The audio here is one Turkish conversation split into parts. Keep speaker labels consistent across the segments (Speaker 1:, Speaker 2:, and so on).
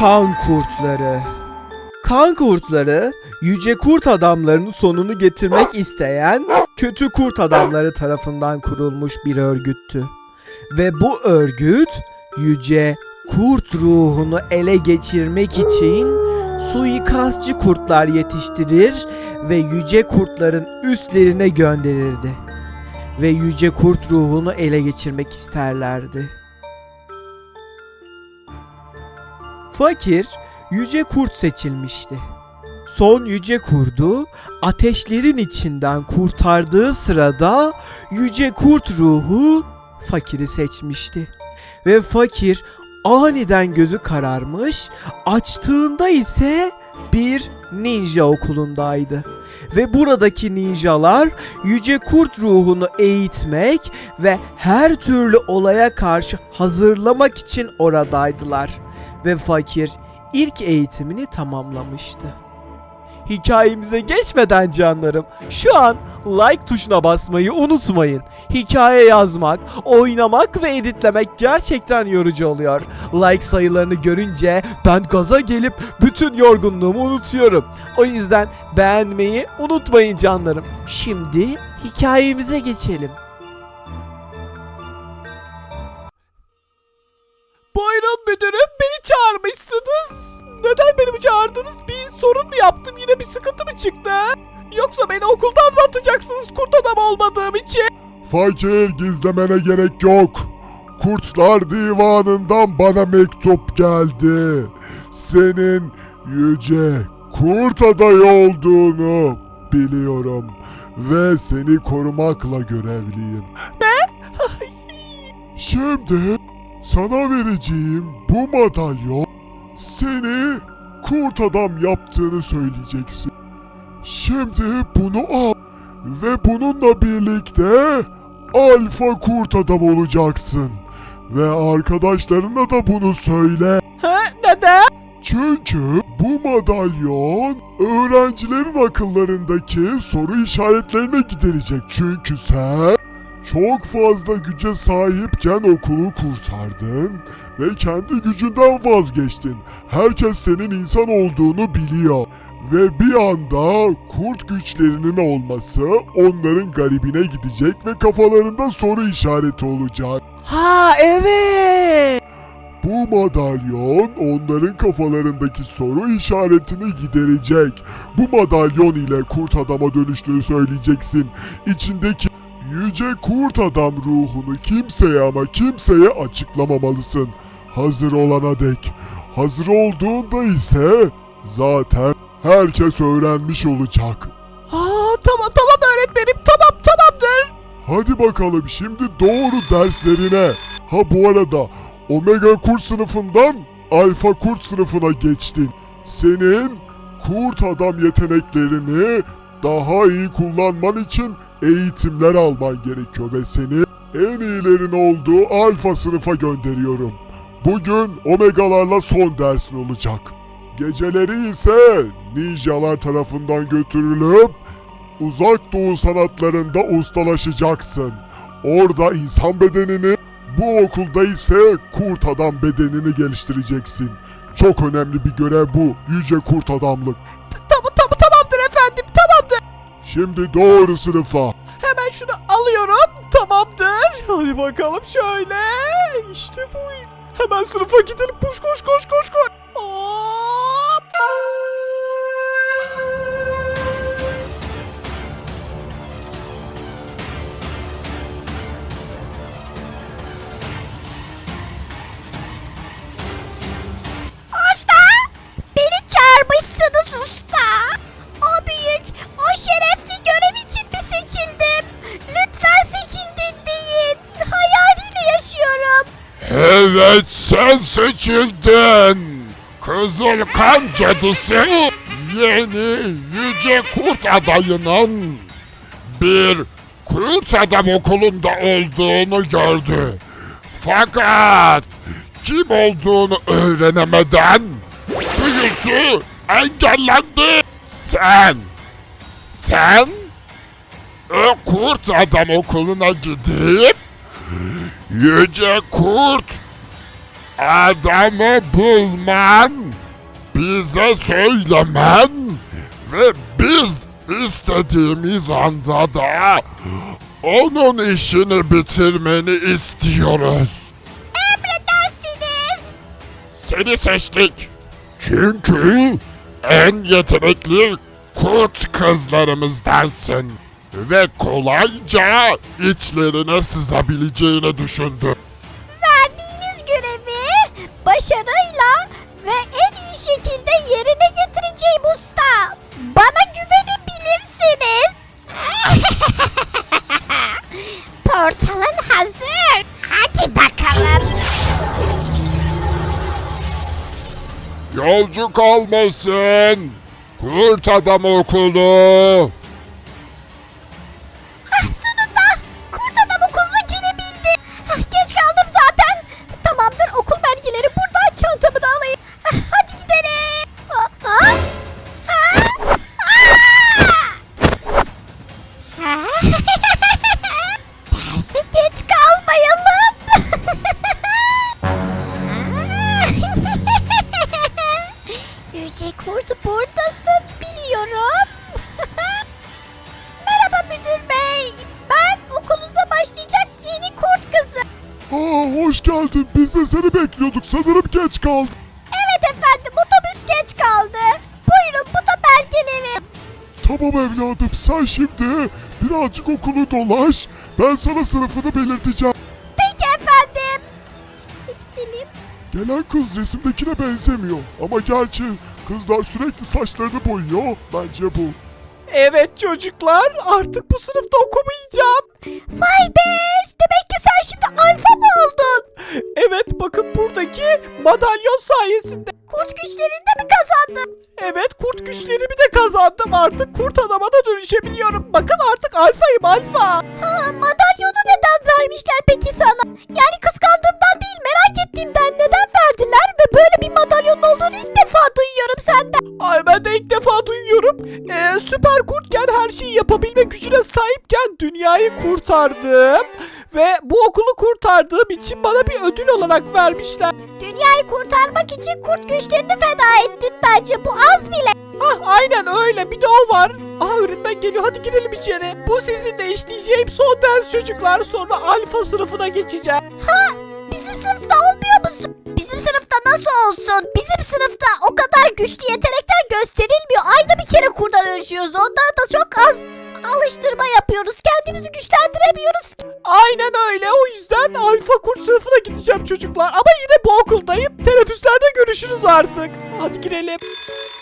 Speaker 1: Kan kurtları. Kan kurtları yüce kurt adamlarının sonunu getirmek isteyen kötü kurt adamları tarafından kurulmuş bir örgüttü. Ve bu örgüt yüce kurt ruhunu ele geçirmek için suikastçı kurtlar yetiştirir ve yüce kurtların üstlerine gönderirdi. Ve yüce kurt ruhunu ele geçirmek isterlerdi. Fakir yüce kurt seçilmişti. Son yüce kurdu ateşlerin içinden kurtardığı sırada yüce kurt ruhu fakiri seçmişti. Ve fakir aniden gözü kararmış, açtığında ise bir ninja okulundaydı. Ve buradaki ninjalar yüce kurt ruhunu eğitmek ve her türlü olaya karşı hazırlamak için oradaydılar ve fakir ilk eğitimini tamamlamıştı. Hikayemize geçmeden canlarım, şu an like tuşuna basmayı unutmayın. Hikaye yazmak, oynamak ve editlemek gerçekten yorucu oluyor. Like sayılarını görünce ben gaza gelip bütün yorgunluğumu unutuyorum. O yüzden beğenmeyi unutmayın canlarım. Şimdi hikayemize geçelim. Çağırmışsınız. Neden beni çağırdınız? Bir sorun mu yaptım? Yine bir sıkıntı mı çıktı? Yoksa beni okuldan mı atacaksınız kurt adam olmadığım için?
Speaker 2: Fakir gizlemene gerek yok. Kurtlar divanından bana mektup geldi. Senin yüce kurt adayı olduğunu biliyorum ve seni korumakla görevliyim. Şimdi sana vereceğim bu madalyon seni kurt adam yaptığını söyleyeceksin. Şimdi bunu al ve bununla birlikte alfa kurt adam olacaksın. Ve arkadaşlarına da bunu söyle.
Speaker 1: Ha, neden?
Speaker 2: Çünkü bu madalyon öğrencilerin akıllarındaki soru işaretlerini giderecek. Çünkü sen çok fazla güce sahipken okulu kurtardın ve kendi gücünden vazgeçtin. Herkes senin insan olduğunu biliyor. Ve bir anda kurt güçlerinin olması onların garibine gidecek ve kafalarında soru işareti olacak.
Speaker 1: Ha evet.
Speaker 2: Bu madalyon onların kafalarındaki soru işaretini giderecek. Bu madalyon ile kurt adama dönüştüğünü söyleyeceksin. İçindeki yüce kurt adam ruhunu kimseye ama kimseye açıklamamalısın. Hazır olana dek. Hazır olduğunda ise zaten herkes öğrenmiş olacak.
Speaker 1: Ha tamam tamam öğretmenim tamam tamamdır.
Speaker 2: Hadi bakalım şimdi doğru derslerine. Ha bu arada Omega kurt sınıfından Alfa kurt sınıfına geçtin. Senin kurt adam yeteneklerini daha iyi kullanman için eğitimler alman gerekiyor ve seni en iyilerin olduğu alfa sınıfa gönderiyorum. Bugün omegalarla son dersin olacak. Geceleri ise ninjalar tarafından götürülüp uzak doğu sanatlarında ustalaşacaksın. Orada insan bedenini, bu okulda ise kurt adam bedenini geliştireceksin. Çok önemli bir görev bu, yüce kurt adamlık. Şimdi doğru sınıfa.
Speaker 1: Hemen şunu alıyorum. Tamamdır. Hadi bakalım şöyle. İşte bu. Hemen sınıfa gidelim. Koş koş koş koş koş. Hop.
Speaker 2: Evet sen seçildin. Kızıl kan cadısı yeni yüce kurt adayının bir kurt adam okulunda olduğunu gördü. Fakat kim olduğunu öğrenemeden büyüsü engellendi. Sen, sen o kurt adam okuluna gidip Yüce kurt adamı bulman
Speaker 3: bize söylemen ve biz istediğimiz anda da onun işini bitirmeni istiyoruz.
Speaker 4: Emredersiniz.
Speaker 3: Seni seçtik. Çünkü en yetenekli kurt kızlarımızdansın. Ve kolayca içlerine sızabileceğini düşündüm.
Speaker 4: Verdiğiniz görevi başarıyla ve en iyi şekilde yerine getireceğim usta. Bana güvenebilirsiniz. Portalın hazır. Hadi bakalım.
Speaker 3: Yolcu kalmasın. Kurt adam okulu. Biz de seni bekliyorduk. Sanırım geç kaldık.
Speaker 4: Evet efendim otobüs geç kaldı. Buyurun bu da belgeleri.
Speaker 3: Tamam evladım sen şimdi birazcık okulu dolaş. Ben sana sınıfını belirteceğim.
Speaker 4: Peki efendim. Gidelim.
Speaker 3: Gelen kız resimdekine benzemiyor. Ama gerçi kızlar sürekli saçlarını boyuyor. Bence bu.
Speaker 1: Evet çocuklar artık bu sınıfta okumayacağım.
Speaker 4: Vay be demek ki sen şimdi alfa mı oldun?
Speaker 1: Evet bakın buradaki madalyon sayesinde.
Speaker 4: Kurt güçlerini de mi kazandın?
Speaker 1: Evet kurt güçlerimi de kazandım artık kurt adama da dönüşebiliyorum. Bakın artık alfayım alfa.
Speaker 4: Ha, madalyonu neden vermişler peki sana? Yani kıskandığımdan değil merak ettiğimden neden verdiler ve böyle bir madalyonun olduğunu ilk defa duyuyorum senden.
Speaker 1: Ay ben de ilk defa duyuyorum. Ee, süper kurtken her şeyi yapabilme gücüne sahipken dünyayı kurtardım. Ve bu okulu kurtardığım için bana bir ödül olarak vermişler.
Speaker 4: Dünyayı kurtarmak için kurt güçlerini feda ettin bence bu az bile.
Speaker 1: Ah aynen öyle bir de o var. Aha öğretmen geliyor hadi girelim içeri. Bu sizinle işleyeceğim son ders çocuklar sonra alfa sınıfına geçeceğim.
Speaker 4: Bizim sınıfta olmuyor musun? Bizim sınıfta nasıl olsun? Bizim sınıfta o kadar güçlü yetenekler gösterilmiyor. Ayda bir kere kurda dönüşüyoruz. Ondan da çok az alıştırma yapıyoruz. Kendimizi güçlendiremiyoruz.
Speaker 1: Aynen öyle o yüzden alfa kurt sınıfına gideceğim çocuklar. Ama yine bu okuldayım. Teneffüslerde görüşürüz artık. Hadi girelim.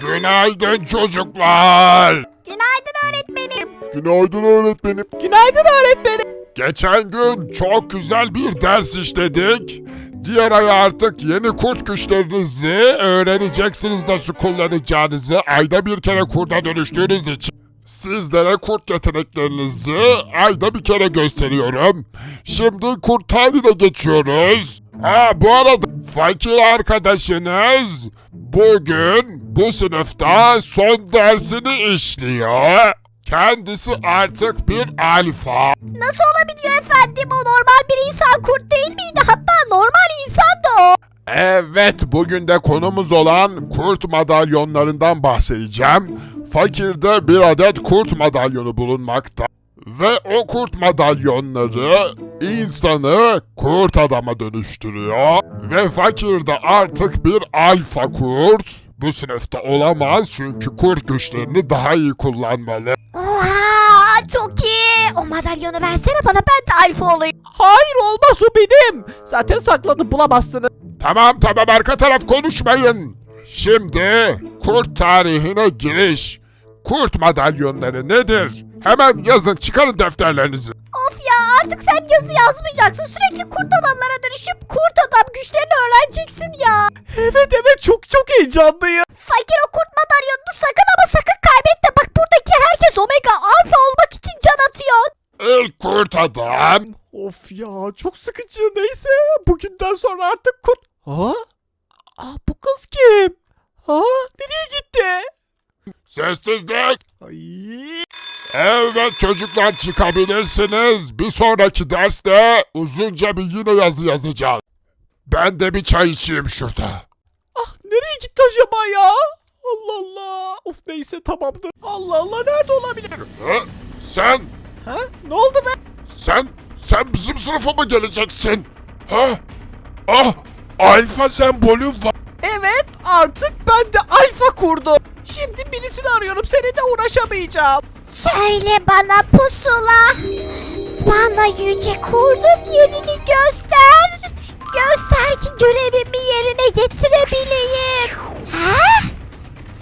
Speaker 3: Günaydın çocuklar.
Speaker 4: Günaydın öğretmenim.
Speaker 3: Günaydın öğretmenim.
Speaker 1: Günaydın öğretmenim.
Speaker 3: Geçen gün çok güzel bir ders işledik. Diğer ay artık yeni kurt güçlerinizi öğreneceksiniz nasıl kullanacağınızı ayda bir kere kurda dönüştüğünüz için. Sizlere kurt yeteneklerinizi ayda bir kere gösteriyorum. Şimdi kurt haline geçiyoruz. Ha bu arada fakir arkadaşınız bugün bu sınıfta son dersini işliyor. Kendisi artık bir alfa.
Speaker 4: Nasıl olabiliyor efendim? O normal bir insan kurt değil miydi? Hatta normal.
Speaker 3: Evet, bugün de konumuz olan kurt madalyonlarından bahsedeceğim. Fakirde bir adet kurt madalyonu bulunmakta. Ve o kurt madalyonları insanı kurt adama dönüştürüyor. Ve fakirde artık bir alfa kurt. Bu sınıfta olamaz çünkü kurt güçlerini daha iyi kullanmalı.
Speaker 4: Oha çok iyi. O madalyonu versene bana ben de alfa olayım.
Speaker 1: Hayır olmaz o benim. Zaten sakladım bulamazsınız.
Speaker 3: Tamam tamam arka taraf konuşmayın. Şimdi kurt tarihine giriş. Kurt madalyonları nedir? Hemen yazın çıkarın defterlerinizi.
Speaker 4: Of ya artık sen yazı yazmayacaksın. Sürekli kurt adamlara dönüşüp kurt adam güçlerini öğreneceksin ya.
Speaker 1: Evet evet çok çok heyecanlıyım.
Speaker 4: Fakir o kurt madalyonunu sakın ama sakın kaybetme. Bak buradaki herkes omega alfa olmak için can atıyor.
Speaker 3: İlk kurt adam.
Speaker 1: Of ya çok sıkıcı neyse bugünden sonra artık kurt... Ha? Aa, bu kız kim? Ha? Nereye gitti?
Speaker 3: Sessizlik.
Speaker 1: Ay.
Speaker 3: Evet çocuklar çıkabilirsiniz. Bir sonraki derste uzunca bir yine yazı yazacağız. Ben de bir çay içeyim şurada.
Speaker 1: Ah nereye gitti acaba ya? Allah Allah. Of neyse tamamdır. Allah Allah nerede olabilir?
Speaker 3: Ha? Sen,
Speaker 1: Ha? Ne oldu be?
Speaker 3: sen, sen bizim sınıfa mı geleceksin? Ha? Ah, alfa sembolün var.
Speaker 1: Evet artık ben de alfa kurdum. Şimdi birisini arıyorum seninle uğraşamayacağım.
Speaker 4: Söyle bana pusula. Bana yüce kurdun yerini göster. Göster ki görevimi yerine getirebileyim. Ha?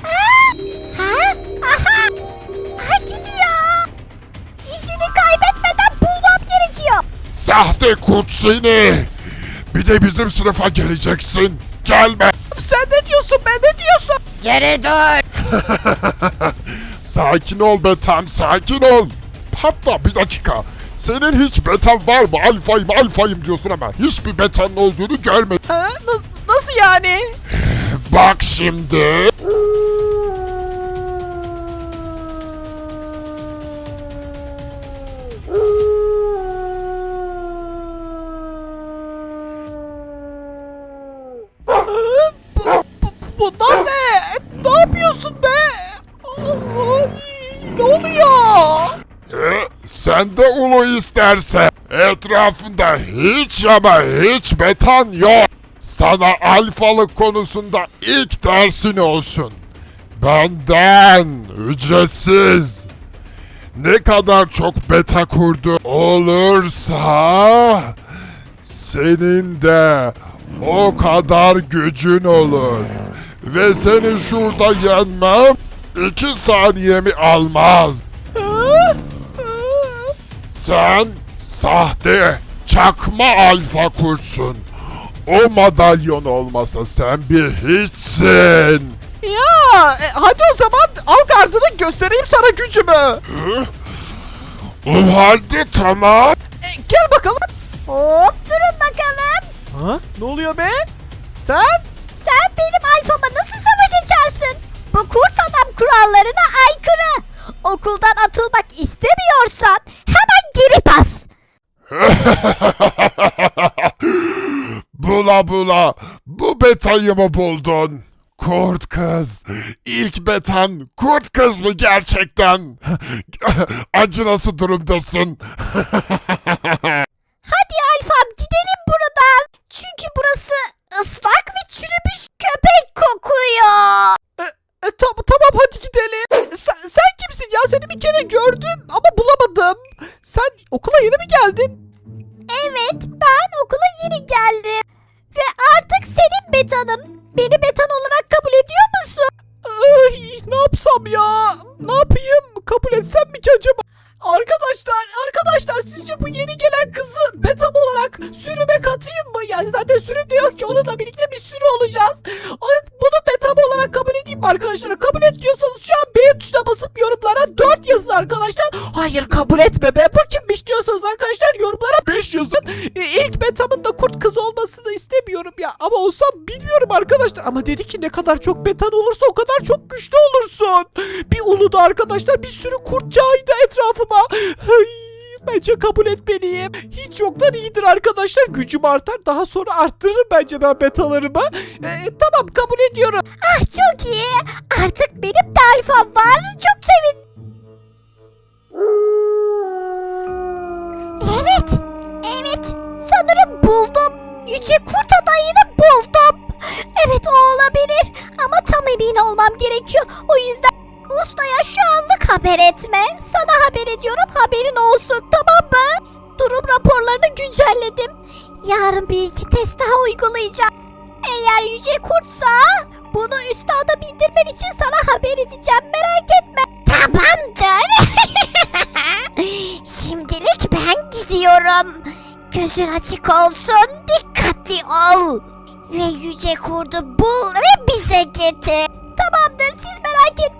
Speaker 4: Ha? Ha? Aha! Ha gidiyor. İzini kaybetmeden bulmam gerekiyor.
Speaker 3: Sahte kurt seni. Bir de bizim sınıfa geleceksin. Gelme.
Speaker 1: Sen ne diyorsun ben ne diyorsun?
Speaker 4: Geri dur.
Speaker 3: Sakin ol Betem, sakin ol. Hatta bir dakika. Senin hiç beten var mı? Alfayım, alfayım diyorsun ama hiçbir betenin olduğunu görmedim.
Speaker 1: Ha? Na- nasıl yani?
Speaker 3: Bak şimdi.
Speaker 1: Bunlar ne? Ne yapıyorsun be? Allah, ne oluyor?
Speaker 3: Ee, sen de ulu istersen. Etrafında hiç ama hiç betan yok. Sana alfalık konusunda ilk dersin olsun. Benden ücretsiz. Ne kadar çok beta kurdu olursa senin de o kadar gücün olur. Ve seni şurada yenmem iki saniyemi almaz. Sen sahte çakma alfa kurtsun. O madalyon olmasa sen bir hiçsin.
Speaker 1: Ya e, hadi o zaman al gardını göstereyim sana gücümü.
Speaker 3: Hı? O halde tamam.
Speaker 1: E, gel bakalım.
Speaker 4: Hop durun bakalım.
Speaker 1: Ha? Ne oluyor be? Sen?
Speaker 4: Sen benim alfama nasıl savaş açarsın? Bu kurt adam kurallarına aykırı. Okuldan atılmak istemiyorsan hemen geri bas.
Speaker 3: bula bula bu betayı mı buldun? Kurt kız. İlk betan kurt kız mı gerçekten? Acı nasıl durumdasın?
Speaker 4: Hadi alfam burası ıslak ve çürümüş köpek kokuyor.
Speaker 1: E, tam- tamam hadi gidelim. E, Sen, sen kimsin ya? Seni bir kere gördüm ama bulamadım. Sen okula yeni mi geldin?
Speaker 4: Evet ben okula yeni geldim. Ve artık senin betanım. Beni betan olarak kabul ediyor musun?
Speaker 1: Ay, ne yapsam ya? Ne yapayım? Kabul etsem mi ki acaba? Arkadaşlar, arkadaşlar sizce bu yeni gelen kızı betam olarak sürüme katayım mı? Yani zaten sürüm de yok ki onunla birlikte bir sürü olacağız. Bunu betam olarak kabul edeyim mi arkadaşlar? Kabul et diyorsanız şu an beğen tuşuna basıp yorumlara 4 yazın arkadaşlar. Hayır kabul etme be. Bu kimmiş diyorsanız arkadaşlar yorumlara 5 yazın. E, İlk betamın da kurt kız olmasını istemiyorum ya. Ama olsam bilmiyorum arkadaşlar. Ama dedi ki ne kadar çok betan olursa o kadar çok güçlü olursun. Bir uluda arkadaşlar bir sürü kurt caydı etrafıma. Ay, bence kabul etmeliyim. Hiç yoktan iyidir arkadaşlar. Gücüm artar. Daha sonra arttırırım bence ben betalarımı. E, tamam kabul ediyorum.
Speaker 4: Ah çok iyi. Artık benim de alfam var. Çok sevin. Evet. Evet. Sanırım buldum. Yüce kurt adayını buldum. Evet olabilir. Ama tam emin olmam gerekiyor. O yüzden ustaya şu anlık haber etme. Sana haber ediyorum haberin olsun tamam mı? Durum raporlarını güncelledim. Yarın bir iki test daha uygulayacağım. Eğer yüce kurtsa bunu üstada bildirmen için sana haber edeceğim merak etme. Tamamdır. Şimdilik ben gidiyorum. Gözün açık olsun, dikkatli ol. Ve yüce kurdu bul ve bize getir. Tamamdır siz merak etmeyin.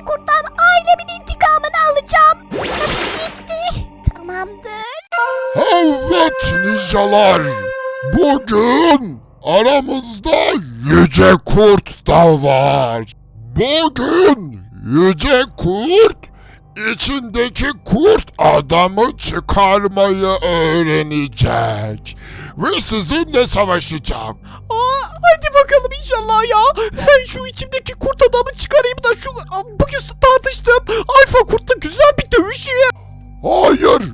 Speaker 4: Yüce kurttan ailemin intikamını alacağım. Gitti. Tamamdır.
Speaker 3: Evet ninjalar. Bugün aramızda Yüce Kurt da var. Bugün Yüce Kurt içindeki kurt adamı çıkarmayı öğrenecek. Ve sizinle savaşacak.
Speaker 1: Aa, inşallah ya. Ben şu içimdeki kurt adamı çıkarayım da şu bugün tartıştığım alfa kurtla güzel bir dövüşeyim.
Speaker 3: Hayır.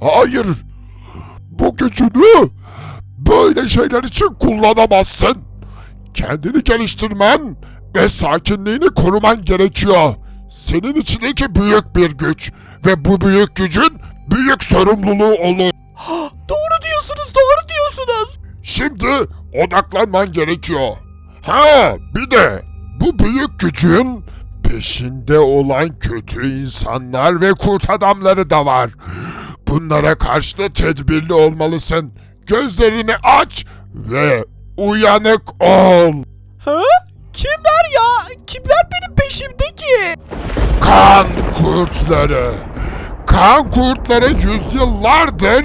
Speaker 3: Hayır. Bu gücünü böyle şeyler için kullanamazsın. Kendini geliştirmen ve sakinliğini koruman gerekiyor. Senin içindeki büyük bir güç ve bu büyük gücün büyük sorumluluğu olur.
Speaker 1: Doğru diyorsunuz, doğru diyorsunuz.
Speaker 3: Şimdi odaklanman gerekiyor. Ha bir de bu büyük gücün peşinde olan kötü insanlar ve kurt adamları da var. Bunlara karşı da tedbirli olmalısın. Gözlerini aç ve uyanık ol.
Speaker 1: Ha? Kimler ya? Kimler benim peşimde ki?
Speaker 3: Kan kurtları. Kan kurtları yüzyıllardır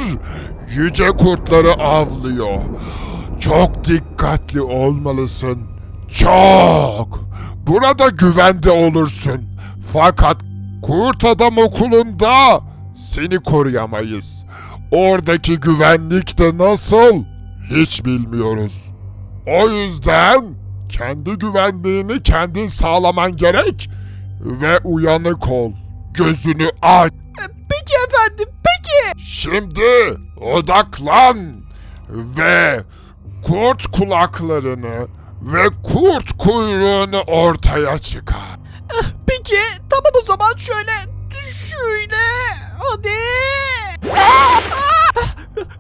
Speaker 3: yüce kurtları avlıyor. Çok dikkatli olmalısın. Çok. Burada güvende olursun. Fakat kurt adam okulunda seni koruyamayız. Oradaki güvenlik de nasıl? Hiç bilmiyoruz. O yüzden kendi güvenliğini kendin sağlaman gerek ve uyanık ol. Gözünü aç.
Speaker 1: Peki efendim, peki.
Speaker 3: Şimdi odaklan ve kurt kulaklarını ve kurt kuyruğunu ortaya çıkar.
Speaker 1: Peki, tamam o zaman şöyle, şöyle, hadi. Aa!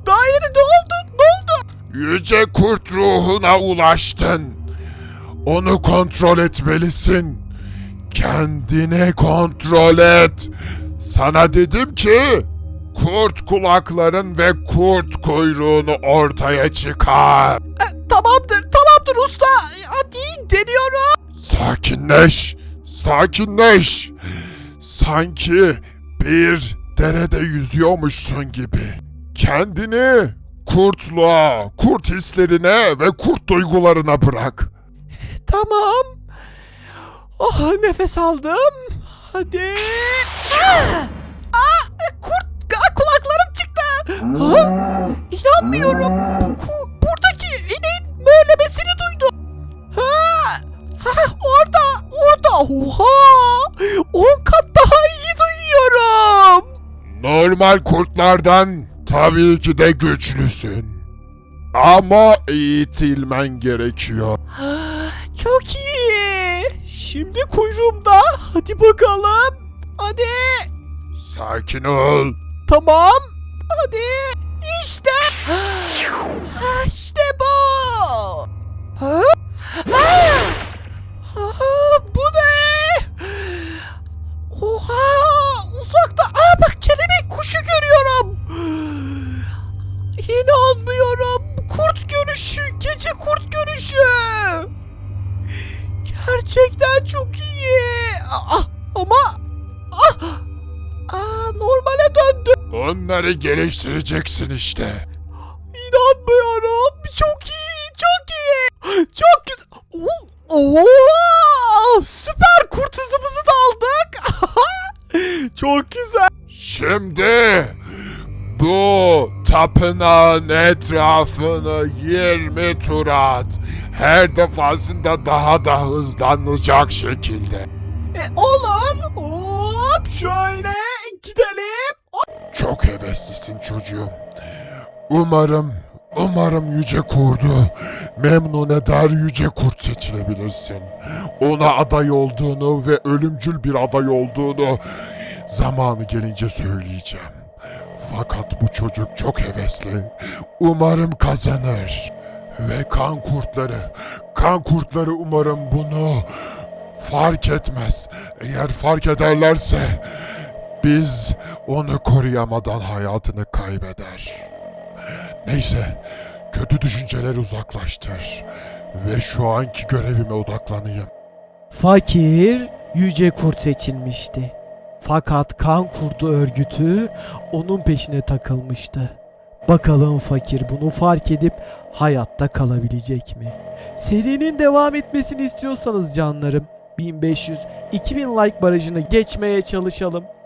Speaker 1: Daha yeni ne oldu? Ne oldu?
Speaker 3: Yüce kurt ruhuna ulaştın. Onu kontrol etmelisin. Kendine kontrol et. Sana dedim ki kurt kulakların ve kurt kuyruğunu ortaya çıkar.
Speaker 1: E, tamamdır, tamamdır usta. Hadi deniyorum.
Speaker 3: Sakinleş, sakinleş. Sanki bir derede yüzüyormuşsun gibi. Kendini kurtluğa, kurt hislerine ve kurt duygularına bırak.
Speaker 1: Tamam. Oh nefes aldım. Hadi. Ah! Ah, kurt ah, kulaklarım çıktı. Ha? İnanmıyorum. Bu, ku- buradaki ineğin böylemesini duydum. Ha? Ha, orada, orada. Oha! 10 kat daha iyi duyuyorum.
Speaker 3: Normal kurtlardan tabii ki de güçlüsün. Ama eğitilmen gerekiyor.
Speaker 1: Çok iyi. Şimdi kuyruğumda. Hadi bakalım. Hadi.
Speaker 3: Sakin ol.
Speaker 1: Tamam. Hadi. İşte. İşte bu. Ha? Ha!
Speaker 3: Onları geliştireceksin işte.
Speaker 1: İnanmıyorum. Çok iyi, çok iyi. Çok güzel. Oo, süper kurt hızımızı da aldık. çok güzel.
Speaker 3: Şimdi bu tapınağın etrafını 20 tur at. Her defasında daha da hızlanacak şekilde.
Speaker 1: E, olur. Hop şöyle gidelim.
Speaker 3: Çok heveslisin çocuğum. Umarım, umarım Yüce Kurdu memnun eder Yüce Kurt seçilebilirsin. Ona aday olduğunu ve ölümcül bir aday olduğunu zamanı gelince söyleyeceğim. Fakat bu çocuk çok hevesli. Umarım kazanır. Ve kan kurtları, kan kurtları umarım bunu fark etmez. Eğer fark ederlerse biz onu koruyamadan hayatını kaybeder. Neyse, kötü düşünceler uzaklaştır ve şu anki görevime odaklanayım.
Speaker 1: Fakir yüce kurt seçilmişti. Fakat kan kurdu örgütü onun peşine takılmıştı. Bakalım fakir bunu fark edip hayatta kalabilecek mi? Serinin devam etmesini istiyorsanız canlarım 1500 2000 like barajını geçmeye çalışalım.